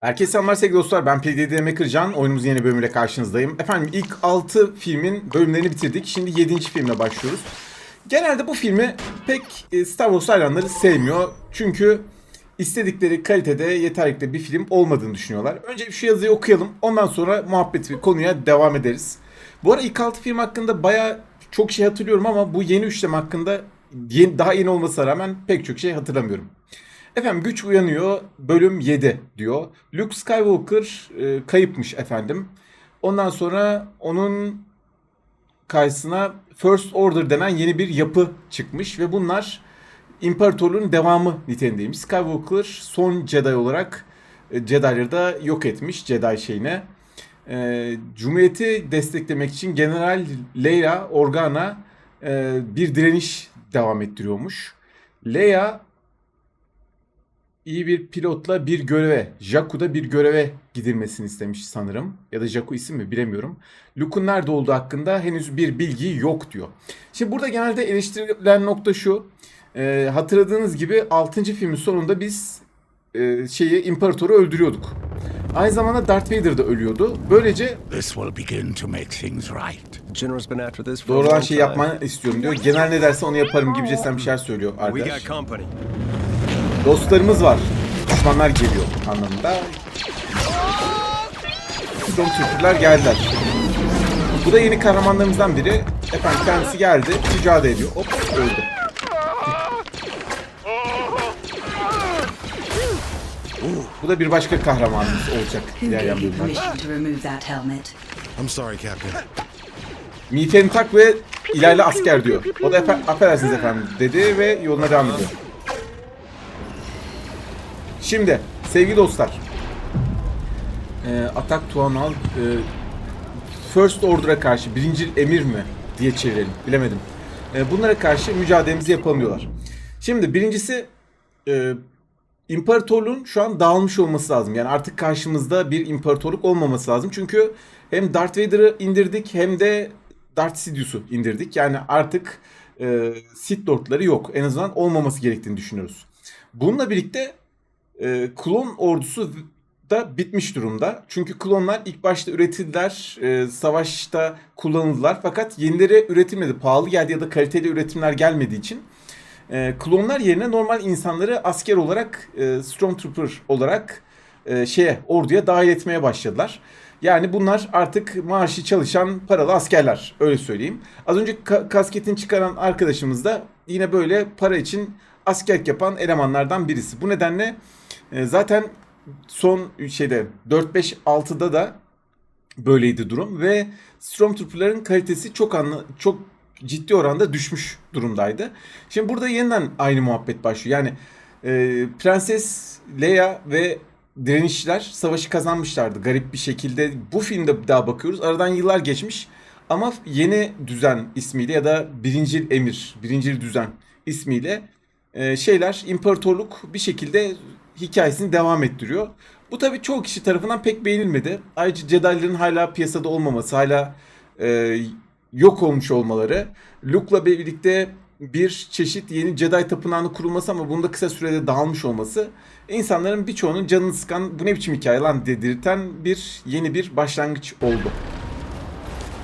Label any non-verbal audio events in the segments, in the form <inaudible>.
Herkese selamlar sevgili dostlar. Ben PDD Maker Can. Oyunumuzun yeni bölümüyle karşınızdayım. Efendim ilk 6 filmin bölümlerini bitirdik. Şimdi 7. filmle başlıyoruz. Genelde bu filmi pek e, Star Wars hayranları sevmiyor. Çünkü istedikleri kalitede yeterlikte bir film olmadığını düşünüyorlar. Önce şu yazıyı okuyalım. Ondan sonra muhabbet ve konuya devam ederiz. Bu arada ilk 6 film hakkında baya çok şey hatırlıyorum ama bu yeni üçleme hakkında daha yeni olmasına rağmen pek çok şey hatırlamıyorum. Efendim güç uyanıyor bölüm 7 diyor. Luke Skywalker e, kayıpmış efendim. Ondan sonra onun karşısına First Order denen yeni bir yapı çıkmış ve bunlar imparatorluğun devamı niteliğindeymiş. Skywalker son Jedi olarak e, Jedi'ları da yok etmiş Jedi şeyine. E, Cumhuriyeti desteklemek için General Leia Organa e, bir direniş devam ettiriyormuş. Leia iyi bir pilotla bir göreve, Jakku'da bir göreve gidilmesini istemiş sanırım. Ya da Jakku isim mi bilemiyorum. Luke'un nerede olduğu hakkında henüz bir bilgi yok diyor. Şimdi burada genelde eleştirilen nokta şu. Ee, hatırladığınız gibi 6. filmin sonunda biz e, şeyi imparatoru öldürüyorduk. Aynı zamanda Darth Vader da ölüyordu. Böylece This will begin to make things right. General's been after this for a doğru olan long şeyi yapmanı istiyorum diyor. Genel ne derse onu yaparım gibicesinden bir şeyler söylüyor We arkadaş. Dostlarımız var. Düşmanlar geliyor anlamında. Stormtrooper'lar geldiler. Bu da yeni kahramanlarımızdan biri. Efendim kendisi geldi. Mücadele ediyor. Hop öldü. Bu da bir başka kahramanımız olacak? I'm sorry, Captain. Miğfeni tak ve ilerle asker diyor. O da efe, affedersiniz efendim dedi ve yoluna devam ediyor. Şimdi sevgili dostlar. E, Atak Tuanal e, First Order'a karşı birinci emir mi diye çevirelim bilemedim. E, bunlara karşı mücadelemizi yapalım diyorlar. Şimdi birincisi e, İmparatorluğun şu an dağılmış olması lazım. Yani artık karşımızda bir imparatorluk olmaması lazım. Çünkü hem Darth Vader'ı indirdik hem de Darth Sidious'u indirdik. Yani artık e, Sith Lord'ları yok. En azından olmaması gerektiğini düşünüyoruz. Bununla birlikte e, klon ordusu da bitmiş durumda. Çünkü klonlar ilk başta üretildiler, e, savaşta kullanıldılar. Fakat yenileri üretilmedi. Pahalı geldi ya da kaliteli üretimler gelmediği için e, klonlar yerine normal insanları asker olarak, e, Stormtrooper olarak e, şeye orduya dahil etmeye başladılar. Yani bunlar artık maaşı çalışan paralı askerler öyle söyleyeyim. Az önce ka- kasketini çıkaran arkadaşımız da yine böyle para için askerlik yapan elemanlardan birisi. Bu nedenle e, zaten son şeyde 4-5-6'da da böyleydi durum ve Stormtrooper'ların kalitesi çok anla çok ciddi oranda düşmüş durumdaydı. Şimdi burada yeniden aynı muhabbet başlıyor. Yani e, Prenses Leia ve direnişçiler savaşı kazanmışlardı garip bir şekilde. Bu filmde daha bakıyoruz. Aradan yıllar geçmiş ama yeni düzen ismiyle ya da birincil emir, birincil düzen ismiyle e, şeyler imparatorluk bir şekilde hikayesini devam ettiriyor. Bu tabii çoğu kişi tarafından pek beğenilmedi. Ayrıca Jedi'ların hala piyasada olmaması, hala e, yok olmuş olmaları, Luke'la birlikte bir çeşit yeni Jedi tapınağını kurulması ama bunda kısa sürede dağılmış olması insanların birçoğunun canını sıkan bu ne biçim hikaye lan dedirten bir yeni bir başlangıç oldu.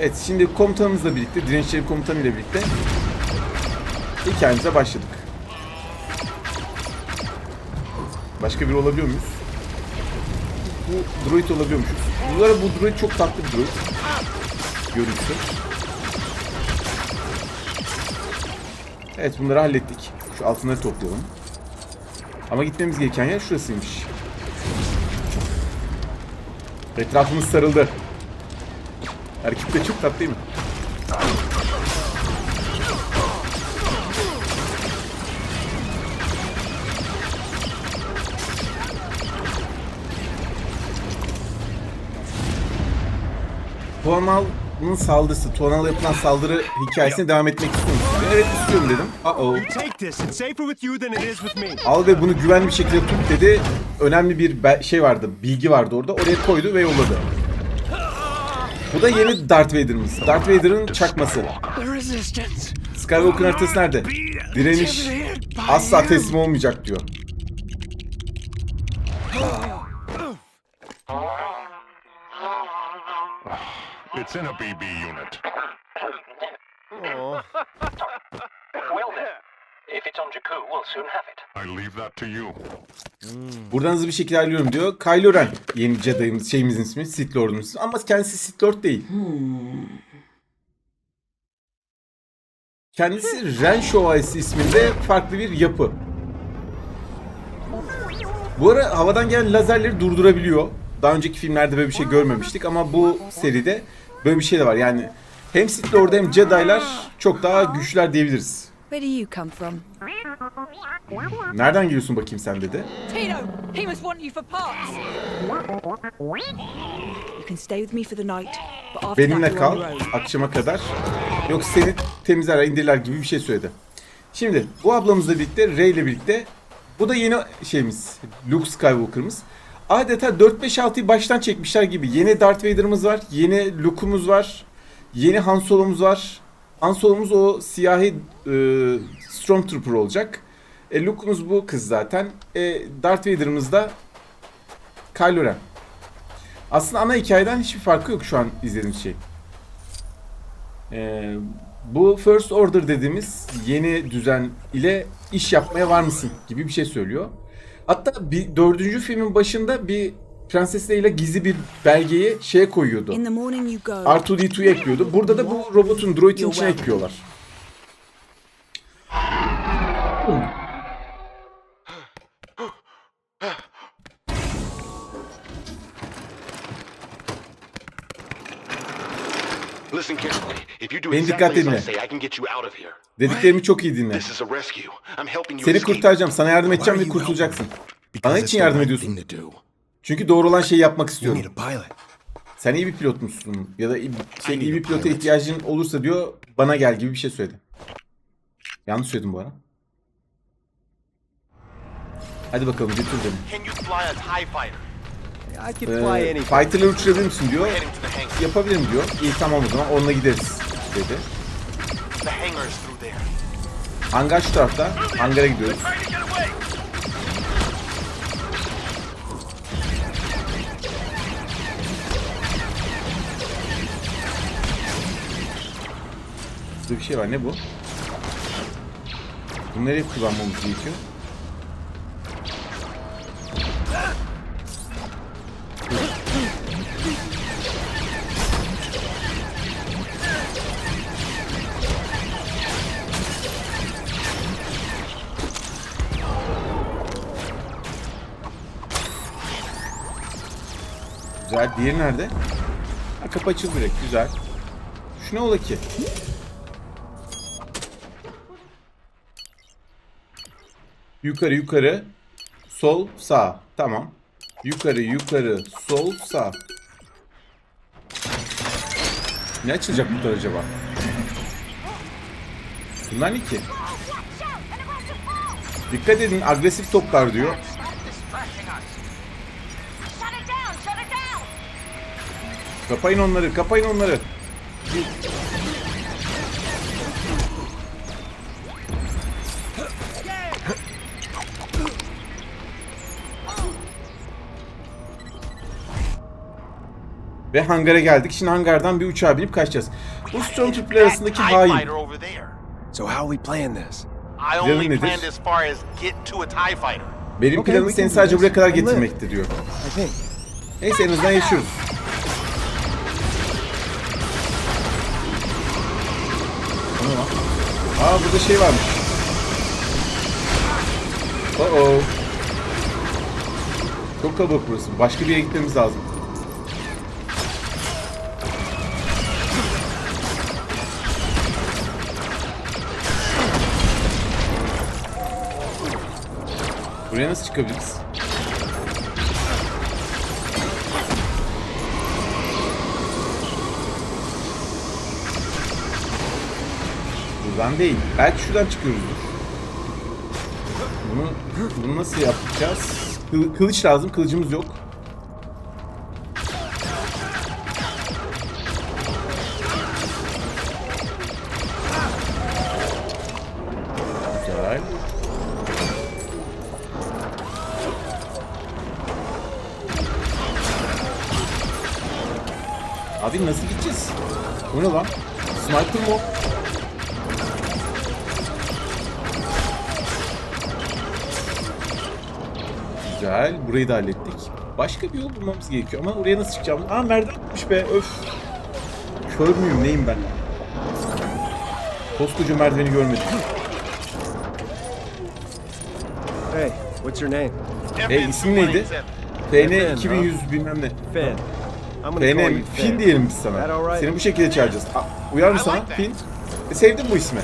Evet şimdi komutanımızla birlikte, direnççilerin komutanıyla birlikte hikayemize başladık. Başka biri olabiliyor muyuz? Bu droid olabiliyormuşuz. Bu arada bu droid çok tatlı bir droid. Görüntüsü. Evet bunları hallettik. Şu altınları toplayalım. Ama gitmemiz gereken yer şurasıymış. Etrafımız sarıldı. Hareket de çok tatlı değil mi? Tuanal'ın saldırısı, Tuanal'a yapılan saldırı hikayesine devam etmek istiyor musun? Evet istiyorum dedim. Al ve bunu güvenli bir şekilde tut dedi. Önemli bir şey vardı, bilgi vardı orada. Oraya koydu ve yolladı. Bu da yeni Darth Vader'ımız. Darth Vader'ın çakması. The resistance. Skywalker haritası nerede? Direniş asla teslim olmayacak diyor. It's in a BB unit. Oh. Well then, if it's on Jakku, we'll soon have it. I leave that to you. Buradan hızlı bir şekilde ayrılıyorum diyor. Kylo Ren yeni Jedi'ımız, şeyimizin ismi, Sith Lord'umuz ismi. Ama kendisi Sith Lord değil. Kendisi Ren Şövalyesi isminde farklı bir yapı. Bu ara havadan gelen lazerleri durdurabiliyor. Daha önceki filmlerde böyle bir şey görmemiştik ama bu seride böyle bir şey de var. Yani hem Sith Lord hem Jedi'lar çok daha güçlüler diyebiliriz. Where do you come from? Nereden geliyorsun bakayım sen dedi. Tito! He must want you for parts! You can stay with me for the night, but after Benimle kal akşama kadar. Yoksa seni temizler, indirirler gibi bir şey söyledi. Şimdi bu ablamızla birlikte, Rey ile birlikte bu da yeni şeyimiz, Luke Skywalker'ımız. Adeta 4-5-6'yı baştan çekmişler gibi. Yeni Darth Vader'ımız var, yeni Luke'umuz var, yeni Han Solo'muz var. Han Solo'muz o siyahi e, Stormtrooper olacak. E, Luke'umuz bu kız zaten. E, Darth Vader'ımız da Kylo Ren. Aslında ana hikayeden hiçbir farkı yok şu an izlediğimiz şey. Ee, bu First Order dediğimiz yeni düzen ile iş yapmaya var mısın gibi bir şey söylüyor. Hatta bir dördüncü filmin başında bir Prenses Leia gizli bir belgeyi şeye koyuyordu. In the morning you go. R2D2'ya ekliyordu. Burada da bu robotun droidin içine ekliyorlar. Beni dikkatle dinle. Dediklerimi çok iyi dinle. Seni kurtaracağım, sana yardım edeceğim ve kurtulacaksın. Bana için yardım ediyorsun. Çünkü doğru olan şeyi yapmak istiyorum. Sen iyi bir pilot musun? Ya da iyi, şey, iyi bir pilota pilot. ihtiyacın olursa diyor bana gel gibi bir şey söyledi. Yanlış söyledim bu ara. Hadi bakalım götür beni. Ee, fighter'ları uçurabilir misin diyor. Yapabilirim diyor. İyi tamam o zaman onunla gideriz dedi. Hangar şu tarafta. Hangara gidiyoruz. Burada bir şey var. Ne bu? Nereye kullanmamız gerekiyor? Güzel. Diğeri nerede? Ha, kapı açıldı direkt. Güzel. Şu ne ola ki? Yukarı yukarı. Sol sağ. Tamam. Yukarı yukarı. Sol sağ. Ne açılacak bu kadar acaba? Bunlar ne ki? Dikkat edin agresif toplar diyor. Kapayın onları, kapayın onları. Ve hangara geldik. Şimdi hangardan bir uçağa binip kaçacağız. Bu Stormtrooper arasındaki hain. So how we playing this? I only planned as far as get to a TIE fighter. Benim Okay, planım seni sadece buraya kadar getirmekti diyor. Neyse en azından yaşıyoruz. Aa burada şey varmış. Oh oh. Çok kalabalık burası. Başka bir yere gitmemiz lazım. Buraya nasıl çıkabiliriz? Buradan değil. Belki şuradan çıkıyoruzdur. Bunu, bunu nasıl yapacağız? Kıl- kılıç lazım. Kılıcımız yok. Güzel. Abi nasıl gideceğiz? Bu ne lan? Sniper mı Güzel. Burayı da hallettik. Başka bir yol bulmamız gerekiyor ama oraya nasıl çıkacağım? Aa merdivenmiş be öf. Kör müyüm neyim ben? Koskoca merdiveni görmedim. Hey, what's your name? E isim neydi? PN 2100 bilmem ne. You PN Fin diyelim biz sana. Seni bu şekilde çağıracağız. Aa, uyar mı sana. Fin? E, sevdim bu ismi.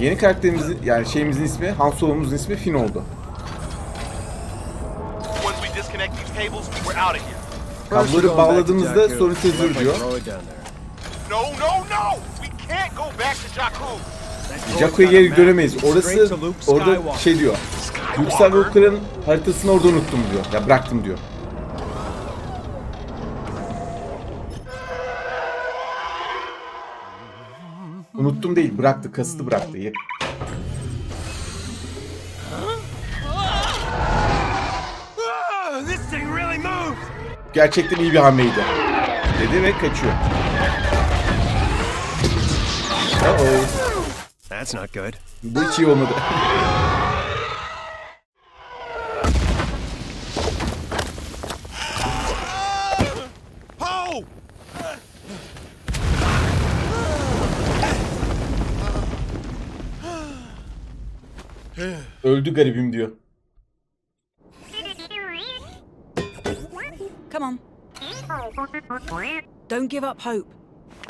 Yeni karakterimizin yani şeyimizin ismi Han Solo'muzun ismi Fin oldu. Out of here. First we're Kabloları Jakku. sorun çözülür diyor. No, no, no! We can't go back to Jakku. Jakku'ya geri dönemeyiz. Orası orada şey diyor. Luke Skywalker'ın haritasını orada unuttum diyor. Ya bıraktım diyor. Unuttum değil, bıraktı, kasıtlı bıraktı. Gerçekten iyi bir hamleydi. Dedi ve kaçıyor. Uh-oh. That's not good. Bu hiç iyi olmadı. Öldü garibim diyor. Don't give up hope.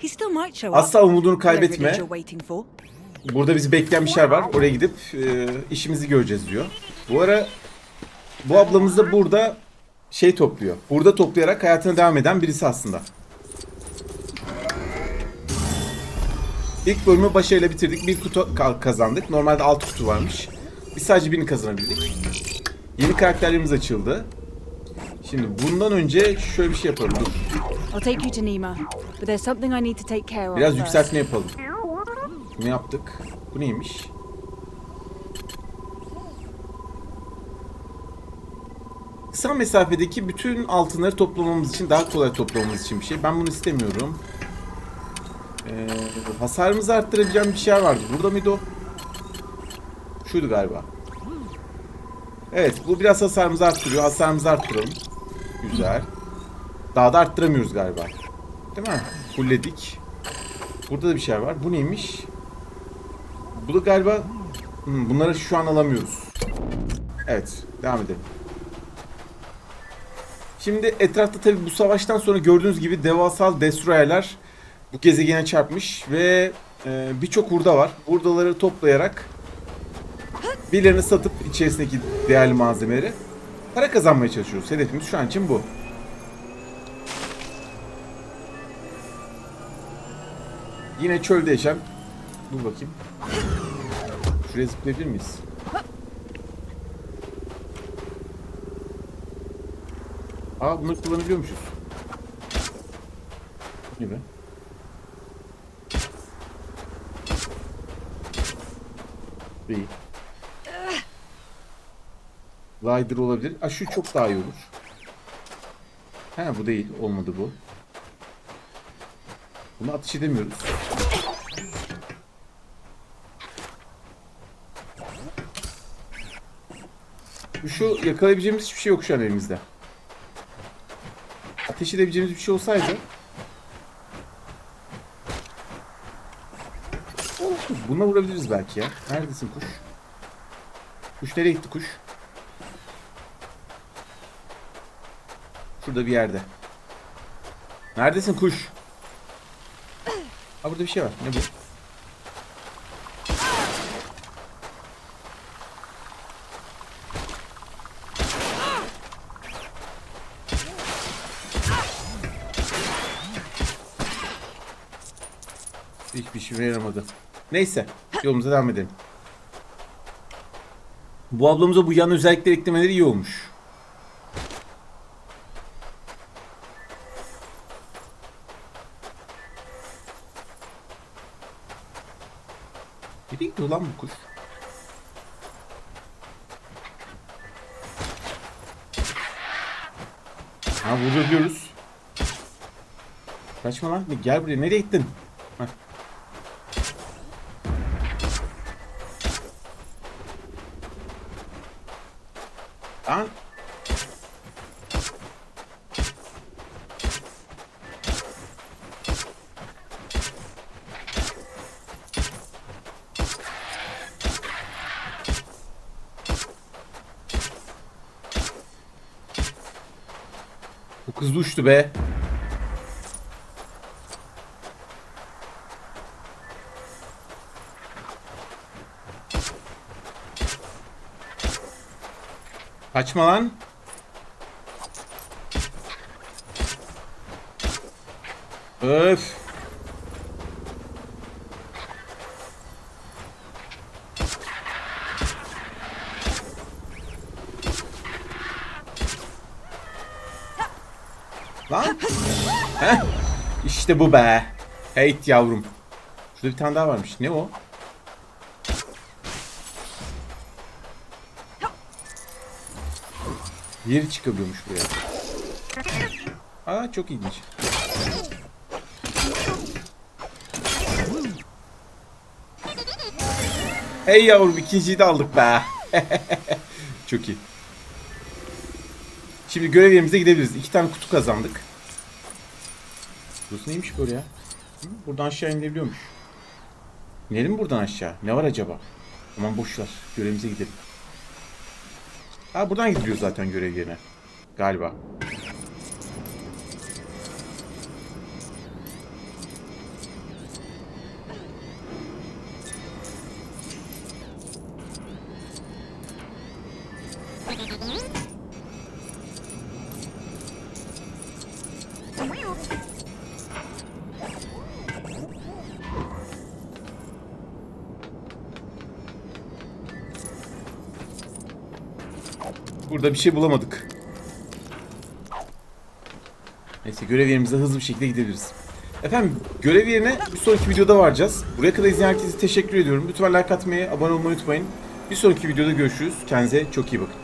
He still might show up. Asla umudunu kaybetme. Burada bizi bekleyen bir şey var. Oraya gidip e, işimizi göreceğiz diyor. Bu ara bu ablamız da burada şey topluyor. Burada toplayarak hayatına devam eden birisi aslında. İlk bölümü başarıyla bitirdik. Bir kutu ka- kazandık. Normalde 6 kutu varmış. Biz sadece birini kazanabildik. Yeni karakterlerimiz açıldı. Şimdi bundan önce şöyle bir şey yapalım. Dur. I'll take you to Nima, but there's something I need to take care of Biraz first. yükseltme yapalım. Ne yaptık? Bu neymiş? Kısa mesafedeki bütün altınları toplamamız için, daha kolay toplamamız için bir şey. Ben bunu istemiyorum. Ee, hasarımızı arttırabileceğim bir şey vardı. Burada mıydı o? Şuydu galiba. Evet, bu biraz hasarımızı arttırıyor. Hasarımızı arttıralım. Güzel. Daha da arttıramıyoruz galiba. Değil mi? Fullledik. Burada da bir şey var. Bu neymiş? Bu da galiba... Hmm, bunları şu an alamıyoruz. Evet. Devam edelim. Şimdi etrafta tabi bu savaştan sonra gördüğünüz gibi devasal destroyerler bu gezegene çarpmış ve e, birçok hurda var. Hurdaları toplayarak birilerini satıp içerisindeki değerli malzemeleri para kazanmaya çalışıyoruz. Hedefimiz şu an için bu. Yine çölde yaşayan... Dur bakayım. Şuraya zıplayabilir miyiz? Aa bunları kullanabiliyormuşuz. Ne be? Glider olabilir. Aa şu çok daha iyi olur. He bu değil. Olmadı bu. Bunu atış edemiyoruz. Şu yakalayabileceğimiz hiçbir şey yok şu an elimizde. Ateş edebileceğimiz bir şey olsaydı. Bununla vurabiliriz belki ya. Neredesin kuş? Kuş nereye gitti kuş? Şurada bir yerde. Neredesin kuş? Ha burada bir şey var. Ne bu? Hiçbir şey yaramadı. Neyse. Yolumuza devam edelim. Bu ablamıza bu yan özellikler eklemeleri iyi olmuş. Nereye gidiyor lan bu kuş? Ha diyoruz. Kaçma lan. Gel buraya. Nereye gittin? Hah. Lan. Da uçtu be. Kaçma lan. Öf. Lan. Heh. İşte bu be. Heyt yavrum. Şurada bir tane daha varmış. Ne o? Yeri çıkabiliyormuş buraya. Aa çok ilginç. Hey yavrum ikinciyi de aldık be. <laughs> çok iyi. Şimdi görev yerimize gidebiliriz. İki tane kutu kazandık. Burası neymiş böyle ya? Buradan aşağı inilebiliyormuş. İnelim buradan aşağı? Ne var acaba? Aman boş ver. Görevimize gidelim. Ha buradan gidiliyor zaten görev yerine. Galiba. Burada bir şey bulamadık. Neyse görev yerimize hızlı bir şekilde gidebiliriz. Efendim görev yerine bir sonraki videoda varacağız. Buraya kadar izleyen herkese teşekkür ediyorum. Lütfen like atmayı, abone olmayı unutmayın. Bir sonraki videoda görüşürüz. Kendinize çok iyi bakın.